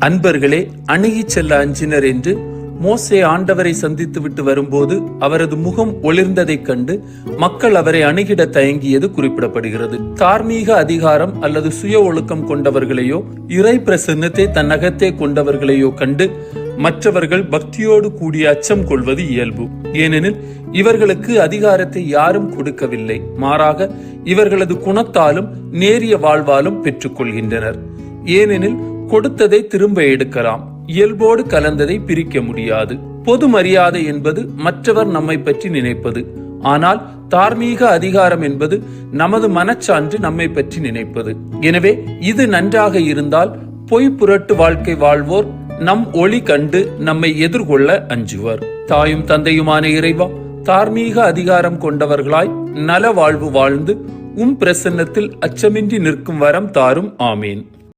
அன்பர்களே அணுகிச் செல்ல அஞ்சினர் என்று மோசே ஆண்டவரை சந்தித்துவிட்டு வரும்போது அவரது முகம் ஒளிர்ந்ததைக் கண்டு மக்கள் அவரை அணுகிட தயங்கியது குறிப்பிடப்படுகிறது. தார்மீக அதிகாரம் அல்லது சுய ஒழுக்கம் கொண்டவர்களையோ இறை பிரசன்னத்தை தன்னகத்தே கொண்டவர்களையோ கண்டு மற்றவர்கள் பக்தியோடு கூடிய அச்சம் கொள்வது இயல்பு. ஏனெனில் இவர்களுக்கு அதிகாரத்தை யாரும் கொடுக்கவில்லை. மாறாக இவர்களது குணத்தாலும் நேரிய வாழ்வாலும் பெற்றுக்கொள்கின்றனர். ஏனெனில் கொடுத்ததை திரும்ப எடுக்கலாம். இயல்போடு கலந்ததை பிரிக்க முடியாது. பொது மரியாதை என்பது மற்றவர் நம்மை பற்றி நினைப்பது. ஆனால் தார்மீக அதிகாரம் என்பது நமது மனச்சான்று நம்மை பற்றி நினைப்பது. எனவே இது நன்றாக இருந்தால் பொய் புரட்டு வாழ்க்கை வாழ்வோர் நம் ஒளி கண்டு நம்மை எதிர்கொள்ள அஞ்சுவர். தாயும் தந்தையுமான இறைவா தார்மீக அதிகாரம் கொண்டவர்களாய் நல வாழ்வு வாழ்ந்து உம் பிரசன்னத்தில் அச்சமின்றி நிற்கும் வரம் தாரும். ஆமீன்.